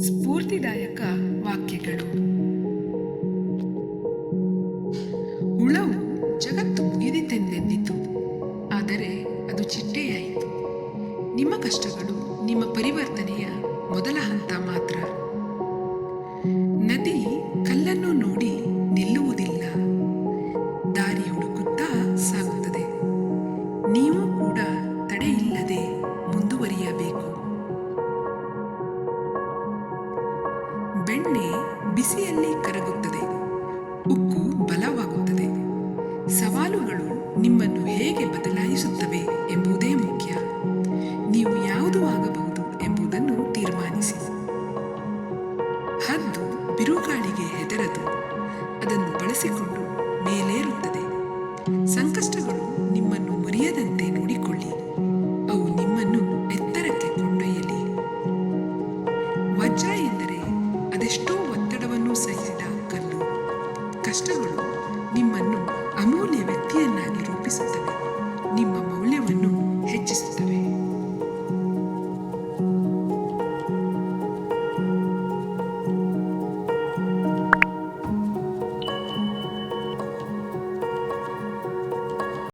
ಸ್ಫೂರ್ತಿದಾಯಕ ವಾಕ್ಯಗಳು. ಹುಳವು ಜಗತ್ತು ಮುಗಿದಿತೆಂದೆಂದಿತು ಆದರೆ ಅದು ಚಿಟ್ಟೆಯಾಯಿತು. ನಿಮ್ಮ ಕಷ್ಟಗಳು ನಿಮ್ಮ ಪರಿವರ್ತನೆಯ ಮೊದಲ ಹಂತ ಮಾತ್ರ. ಬೆಣ್ಣೆ ಬಿಸಿಯಲ್ಲಿ ಕರಗುತ್ತದೆ. ಉಕ್ಕು ಬಲವಾಗುತ್ತದೆ. ಸವಾಲುಗಳು ನಿಮ್ಮನ್ನು ಹೇಗೆ ಬದಲಾಯಿಸುತ್ತವೆ ಎಂಬುದೇ ಮುಖ್ಯ. ನೀವು ಯಾವುದು ಆಗಬಹುದು ಎಂಬುದನ್ನು ತೀರ್ಮಾನಿಸಿ. ಹದ್ದು ಬಿರುಗಾಳಿಗೆ ಹೆದರದು. ಅದನ್ನು ಬಳಸಿಕೊಂಡು ಮೇಲೇರುತ್ತದೆ. ಸಂಕಷ್ಟಗಳು ನಿಮ್ಮನ್ನು ಮುರಿಯದಂತೆ ನೋಡಿಕೊಳ್ಳಿ. ಅವು ನಿಮ್ಮನ್ನು ಎತ್ತರಕ್ಕೆ ಕೊಂಡೊಯ್ಯಲಿ. ವಜ್ರ ಕಷ್ಟಗಳು ನಿಮ್ಮನ್ನು ಅಮೂಲ್ಯ ವ್ಯಕ್ತಿಯನ್ನಾಗಿ